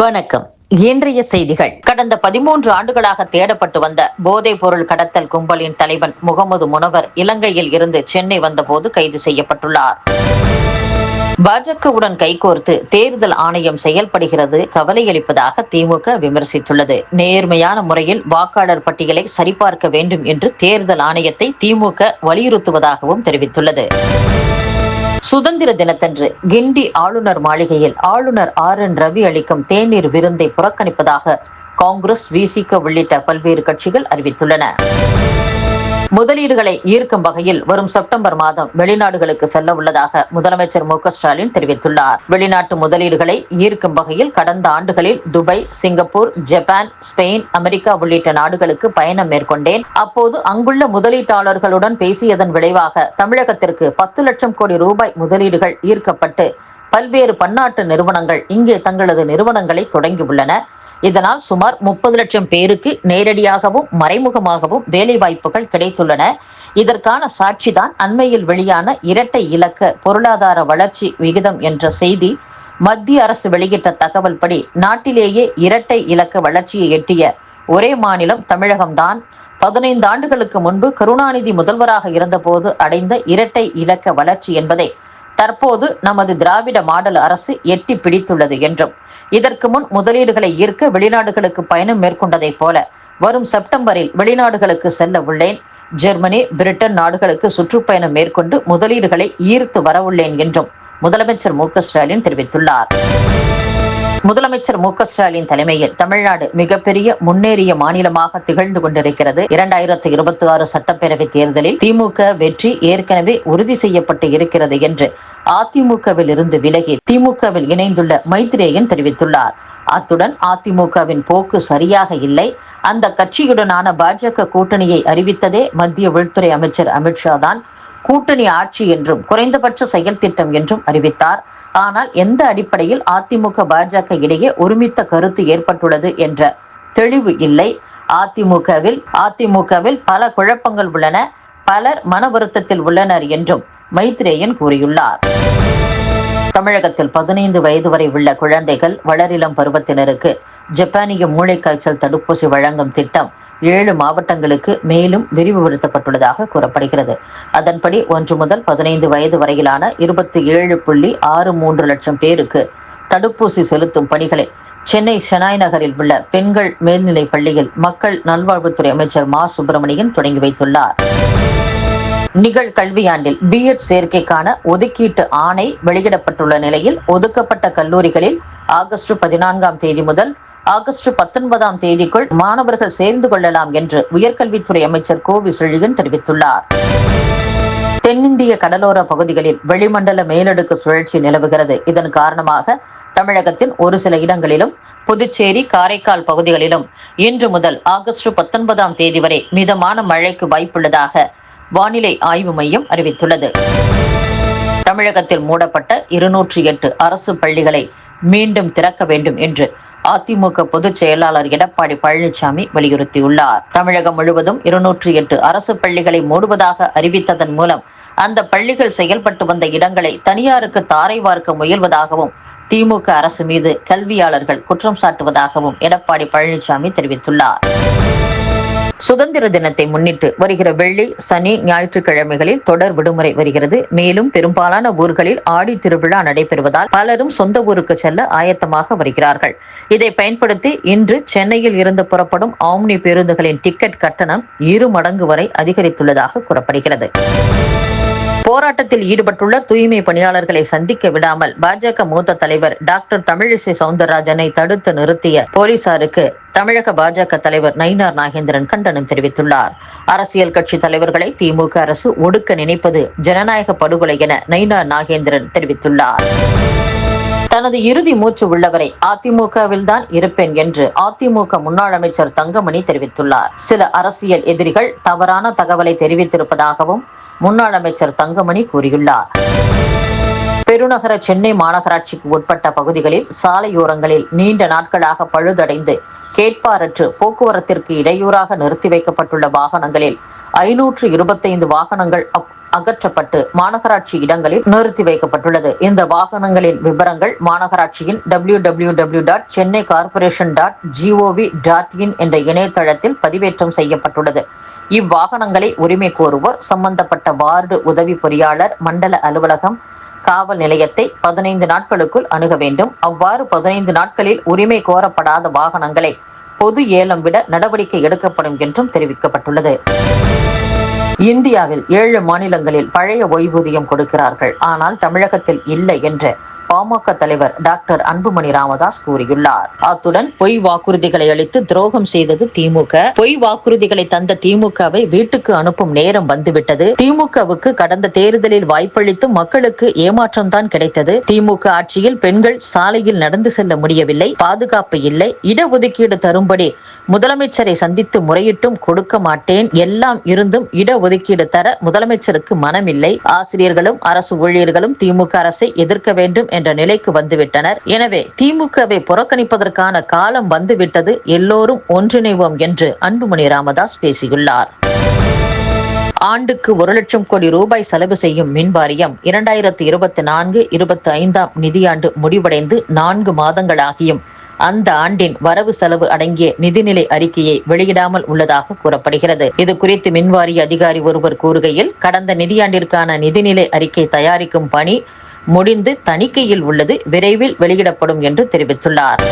வணக்கம். இன்றைய செய்திகள். கடந்த பதிமூன்று ஆண்டுகளாக தேடப்பட்டு வந்த போதைப் பொருள் கடத்தல் கும்பலின் தலைவன் முகமது முனவர் இலங்கையில் இருந்து சென்னை வந்தபோது கைது செய்யப்பட்டுள்ளார். பாஜகவுடன் கைகோர்த்து தேர்தல் ஆணையம் செயல்படுகிறது கவலையளிப்பதாக திமுக விமர்சித்துள்ளது. நேர்மையான முறையில் வாக்காளர் பட்டியலை சரிபார்க்க வேண்டும் என்று தேர்தல் ஆணையத்தை திமுக வலியுறுத்துவதாகவும் தெரிவித்துள்ளது. சுதந்திர தினத்தன்று கிண்டி ஆளுநர் மாளிகையில் ஆளுநர் ஆர் என் ரவி அளிக்கும் தேநீர் விருந்தை புறக்கணிப்பதாக காங்கிரஸ் விசிக உள்ளிட்ட பல்வேறு கட்சிகள் அறிவித்துள்ளன. முதலீடுகளை ஈர்க்கும் வகையில் வரும் செப்டம்பர் மாதம் வெளிநாடுகளுக்கு செல்ல உள்ளதாக முதலமைச்சர் மு ஸ்டாலின் தெரிவித்துள்ளார். வெளிநாட்டு முதலீடுகளை ஈர்க்கும் வகையில் கடந்த ஆண்டுகளில் Dubai Singapore Japan Spain America உள்ளிட்ட நாடுகளுக்கு பயணம் மேற்கொண்டேன். அப்போது அங்குள்ள முதலீட்டாளர்களுடன் பேசியதன் விளைவாக தமிழகத்திற்கு பத்து லட்சம் கோடி ரூபாய் முதலீடுகள் ஈர்க்கப்பட்டு பல்வேறு பன்னாட்டு நிறுவனங்கள் இங்கே தங்களது நிறுவனங்களை தொடங்கியுள்ளன. இதனால் சுமார் முப்பது லட்சம் பேருக்கு நேரடியாகவும் மறைமுகமாகவும் வேலைவாய்ப்புகள் கிடைத்துள்ளன. இதற்கான சாட்சிதான் அண்மையில் வெளியான இரட்டை இலக்க பொருளாதார வளர்ச்சி விகிதம் என்ற செய்தி. மத்திய அரசு வெளியிட்ட தகவல் படி நாட்டிலேயே இரட்டை இலக்க வளர்ச்சியை எட்டிய ஒரே மாநிலம் தமிழகம்தான். பதினைந்து ஆண்டுகளுக்கு முன்பு கருணாநிதி முதல்வராக இருந்தபோது அடைந்த இரட்டை இலக்க வளர்ச்சி என்பதை தற்போது நமது திராவிட மாடல் அரசு எட்டி பிடித்துள்ளது என்றும் இதற்கு முன் முதலீடுகளை ஈர்க்க வெளிநாடுகளுக்கு பயணம் மேற்கொண்டதைப் போல வரும் செப்டம்பரில் வெளிநாடுகளுக்கு செல்ல உள்ளேன். ஜெர்மனி பிரிட்டன் நாடுகளுக்கு சுற்றுப்பயணம் மேற்கொண்டு முதலீடுகளை ஈர்த்து வரவுள்ளேன் என்றும் முதலமைச்சர் மு ஸ்டாலின் தெரிவித்துள்ளார். முதலமைச்சர் மு ஸ்டாலின் தலைமையில் தமிழ்நாடு மிகப்பெரிய முன்னேறிய மாநிலமாக திகழ்ந்து கொண்டிருக்கிறது. இரண்டாயிரத்தி இருபத்தி ஆறு சட்டப்பேரவை தேர்தலில் திமுக வெற்றி ஏற்கனவே உறுதி செய்யப்பட்டு இருக்கிறது என்று அதிமுகவில் இருந்து விலகி திமுகவில் இணைந்துள்ள மைத்ரேயன் தெரிவித்துள்ளார். அத்துடன் அதிமுகவின் போக்கு சரியாக இல்லை. அந்த கட்சியுடனான பாஜக கூட்டணியை அறிவித்ததே மத்திய உள்துறை அமைச்சர் அமித்ஷா தான். கூட்டணி ஆட்சி என்றும் குறைந்தபட்ச செயல் திட்டம் என்றும் அறிவித்தார். ஆனால் எந்த அடிப்படையில் அதிமுக பாஜக இடையே ஒருமித்த கருத்து ஏற்பட்டுள்ளது என்ற தெளிவு இல்லை. அதிமுகவில் அதிமுகவில் பல குழப்பங்கள் உள்ளன. பலர் மன வருத்தத்தில் உள்ளனர் என்றும் மைத்ரேயன் கூறியுள்ளார். தமிழகத்தில் பதினைந்து வயது வரை உள்ள குழந்தைகள் வளரிளம் பருவத்தினருக்கு ஜப்பானிய மூளைக்காய்ச்சல் தடுப்பூசி வழங்கும் திட்டம் ஏழு மாவட்டங்களுக்கு மேலும் விரிவுபடுத்தப்பட்டுள்ளதாக கூறப்படுகிறது. அதன்படி ஒன்று முதல் பதினைந்து வயது வரையிலான இருபத்தி ஏழு புள்ளி ஆறு மூன்று லட்சம் பேருக்கு தடுப்பூசி செலுத்தும் பணிகளை சென்னை ஷெனாய் நகரில் உள்ள பெண்கள் மேல்நிலைப் பள்ளியில் மக்கள் நல்வாழ்வுத்துறை அமைச்சர் மா சுப்பிரமணியன் தொடங்கி வைத்துள்ளார். நிகழ் கல்வியாண்டில் பிஎட் சேர்க்கைக்கான ஒதுக்கீட்டு ஆணை வெளியிடப்பட்டுள்ள நிலையில் ஒதுக்கப்பட்ட கல்லூரிகளில் ஆகஸ்ட் பதினான்காம் தேதி முதல் ஆகஸ்ட் பத்தொன்பதாம் தேதிக்குள் மாணவர்கள் சேர்ந்து கொள்ளலாம் என்று உயர்கல்வித்துறை அமைச்சர் கோவி செழியன் தெரிவித்துள்ளார். தென்னிந்திய கடலோர பகுதிகளில் வெளிமண்டல மேலடுக்கு சுழற்சி நிலவுகிறது. இதன் காரணமாக தமிழகத்தின் ஒரு சில இடங்களிலும் புதுச்சேரி காரைக்கால் பகுதிகளிலும் இன்று முதல் ஆகஸ்ட் பத்தொன்பதாம் தேதி வரை மிதமான மழைக்கு வாய்ப்புள்ளதாக வானிலை ஆய்வு மையம் அறிவித்துள்ளது. தமிழகத்தில் மூடப்பட்ட இருநூற்றி எட்டு அரசு பள்ளிகளை மீண்டும் திறக்க வேண்டும் என்று அதிமுக பொதுச் செயலாளர் எடப்பாடி பழனிசாமி வலியுறுத்தியுள்ளார். தமிழகம் முழுவதும் இருநூற்றி எட்டு அரசு பள்ளிகளை மூடுவதாக அறிவித்ததன் மூலம் அந்த பள்ளிகள் செயல்பட்டு வந்த இடங்களை தனியாருக்கு தாரை வார்க்க முயல்வதாகவும் திமுக அரசு மீது கல்வியாளர்கள் குற்றம் சாட்டுவதாகவும் எடப்பாடி பழனிசாமி தெரிவித்துள்ளார். சுதந்திர தினத்தை முன்னிட்டு வருகிற வெள்ளி சனி ஞாயிற்றுக்கிழமைகளில் தொடர் விடுமுறை வருகிறது. மேலும் பெரும்பாலான ஊர்களில் ஆடி திருவிழா நடைபெறுவதால் பலரும் சொந்த ஊருக்கு செல்ல ஆயத்தமாக வருகிறார்கள். இதை பயன்படுத்தி இன்று சென்னையில் இருந்து புறப்படும் ஆம்னி பேருந்துகளின் டிக்கெட் கட்டணம் இரு மடங்கு வரை அதிகரித்துள்ளதாக கூறப்படுகிறது. போராட்டத்தில் ஈடுபட்டுள்ள தூய்மை பணியாளர்களை சந்திக்க விடாமல் பாஜக மூத்த தலைவர் டாக்டர் தமிழிசை சவுந்தரராஜனை தடுத்து நிறுத்திய போலீசாருக்கு தமிழக பாஜக தலைவர் நயினார் நாகேந்திரன் கண்டனம் தெரிவித்துள்ளார். அரசியல் கட்சி தலைவர்களை திமுக அரசு ஒடுக்க நினைப்பது ஜனநாயக படுகொலை என நயினார் நாகேந்திரன் தெரிவித்துள்ளார். தனது இறுதி மூச்சு உள்ளவரை அதிமுகவில் தான் இருப்பேன் என்று அதிமுக முன்னாள் அமைச்சர் தங்கமணி தெரிவித்துள்ளார். சில அரசியல் எதிரிகள் தவறான தகவலை தெரிவித்திருப்பதாகவும் முன்னாள் அமைச்சர் தங்கமணி கூறியுள்ளார். பெருநகர சென்னை மாநகராட்சிக்கு உட்பட்ட பகுதிகளில் சாலையோரங்களில் நீண்ட நாட்களாக பழுதடைந்து கேட்பாரற்று போக்குவரத்திற்கு இடையூறாக நிறுத்தி வைக்கப்பட்டுள்ள வாகனங்களில் ஐநூற்று இருபத்தைந்து வாகனங்கள் அகற்றப்பட்டு மாநகராட்சி இடங்களில் நிறுத்தி வைக்கப்பட்டுள்ளது. இந்த வாகனங்களின் விவரங்கள் மாநகராட்சியின் W W W dot Chennai corporation dot G O V dot in என்ற இணையதளத்தில் பதிவேற்றம் செய்யப்பட்டுள்ளது. இவ்வாகனங்களை உரிமை கோருவோர் சம்பந்தப்பட்ட வார்டு உதவி பொறியாளர் மண்டல அலுவலகம் காவல் நிலையத்தை பதினைந்து நாட்களுக்குள் அணுக வேண்டும். அவ்வாறு பதினைந்து நாட்களில் உரிமை கோரப்படாத வாகனங்களை பொது ஏலம் விட நடவடிக்கை எடுக்கப்படும் என்றும் தெரிவிக்கப்பட்டுள்ளது. இந்தியாவில் ஏழு மாநிலங்களில் பழைய ஓய்வூதியம் கொடுக்கிறார்கள். ஆனால் தமிழகத்தில் இல்லை என்று பாமக தலைவர் டாக்டர் அன்புமணி ராமதாஸ் கூறியுள்ளார். அத்துடன் பொய் வாக்குறுதிகளை அளித்து துரோகம் செய்தது திமுக. பொய் வாக்குறுதிகளை தந்த திமுகவை வீட்டுக்கு அனுப்பும் நேரம் வந்துவிட்டது. திமுகவுக்கு கடந்த தேர்தலில் வாய்ப்பளித்து மக்களுக்கு ஏமாற்றம் தான் கிடைத்தது. திமுக ஆட்சியில் பெண்கள் சாலையில் நடந்து செல்ல முடியவில்லை. பாதுகாப்பு இல்லை. இடஒதுக்கீடு தரும்படி முதலமைச்சரை சந்தித்து முறையிட்டும் கொடுக்க மாட்டேன். எல்லாம் இருந்தும் இடஒதுக்கீடு தர முதலமைச்சருக்கு மனமில்லை. ஆசிரியர்களும் அரசு ஊழியர்களும் திமுக அரசை எதிர்க்க வேண்டும் என்ற நிலைக்கு வந்துவிட்டனர். எனவே திமுகவை புறக்கணிப்பதற்கான காலம் வந்துவிட்டது. எல்லோரும் ஒன்றிணைவோம் என்று அன்புமணி ராமதாஸ் பேசியுள்ளார். ஆண்டுக்கு ஒரு லட்சம் கோடி ரூபாய் செலவு செய்யும் மின் வாரியம் இருபத்தி நான்கு இருபத்தி ஐந்தாம் நிதியாண்டு முடிவடைந்து நான்கு மாதங்களாகியும் அந்த ஆண்டின் வரவு செலவு அடங்கிய நிதிநிலை அறிக்கையை வெளியிடாமல் உள்ளதாக கூறப்படுகிறது. இது குறித்து மின்வாரிய அதிகாரி ஒருவர் கூறுகையில் கடந்த நிதியாண்டிற்கான நிதிநிலை அறிக்கை தயாரிக்கும் பணி முடிந்து தணிக்கையில் உள்ளது விரைவில் வெளியிடப்படும் என்று தெரிவித்துள்ளார்.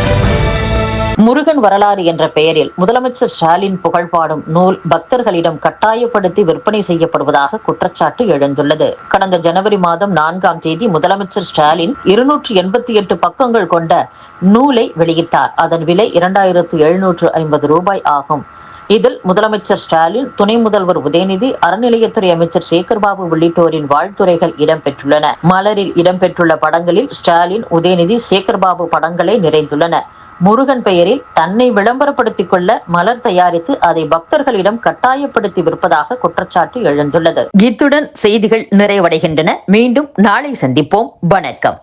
முருகன் வரலாறு என்ற பெயரில் முதலமைச்சர் ஸ்டாலின் புகழ்பாடும் நூல் பக்தர்களிடம் கட்டாயப்படுத்தி விற்பனை செய்யப்படுவதாக குற்றச்சாட்டு எழுந்துள்ளது. கடந்த ஜனவரி மாதம் நான்காம் தேதி முதலமைச்சர் ஸ்டாலின் இருநூற்று எண்பத்தி எட்டு பக்கங்கள் கொண்ட நூலை வெளியிட்டார். அதன் விலை இரண்டாயிரத்து எழுநூற்று ஐம்பது ரூபாய் ஆகும். இதில் முதலமைச்சர் ஸ்டாலின் துணை முதல்வர் உதயநிதி அறநிலையத்துறை அமைச்சர் சேகர்பாபு உள்ளிட்டோரின் வாழ்த்துறைகள் இடம்பெற்றுள்ளன. மலரில் இடம்பெற்றுள்ள படங்களில் ஸ்டாலின் உதயநிதி சேகர்பாபு படங்களே நிறைந்துள்ளன. முருகன் பெயரில் தன்னை விளம்பரப்படுத்திக் கொள்ள மலர் தயாரித்து அதை பக்தர்களிடம் கட்டாயப்படுத்தி விற்பதாக குற்றச்சாட்டு எழுந்துள்ளது. இத்துடன் செய்திகள் நிறைவடைகின்றன. மீண்டும் நாளை சந்திப்போம். வணக்கம்.